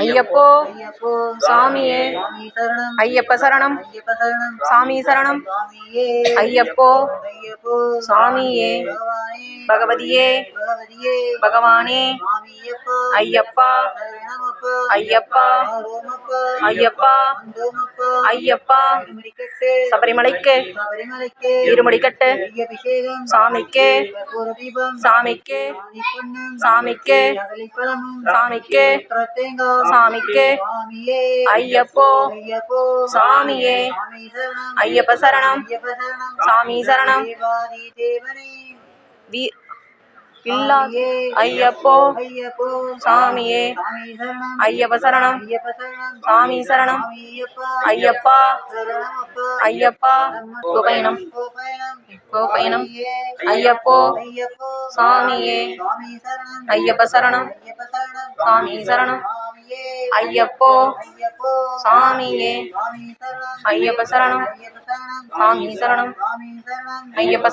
ஐயப்போ ஐயப்போ சாமியே. ஐயப்ப சரணம். சாமி சரணம். ஐயப்போ சாமியே. பகவதியே. பகவானே. ஐயப்பா. ஐயப்பா. ஐயப்பா. ஐயப்பா சபரிமலைக்கு இருமுடிக்கட்டு சாமிக்கு சாமிக்கு சாமிக்கு சாமிக்கு சாமிக்கு ஐயப்போ சாமியே ஐயப்ப சரணம் சாமி சரணம். வீ இல்லா ஐயப்போ சாமியே ஐயப்ப சரணம் சாமி சரணம் ஐயப்பா ஐயப்பா கோபயணம் கோபயணம் ஐயப்போ சாமியே ஐயப்ப சரணம் சாமி சரணம் ஐயப்போ சாமியே ஐயப்ப சரணம் சாமி சரணம் ஐயப்ப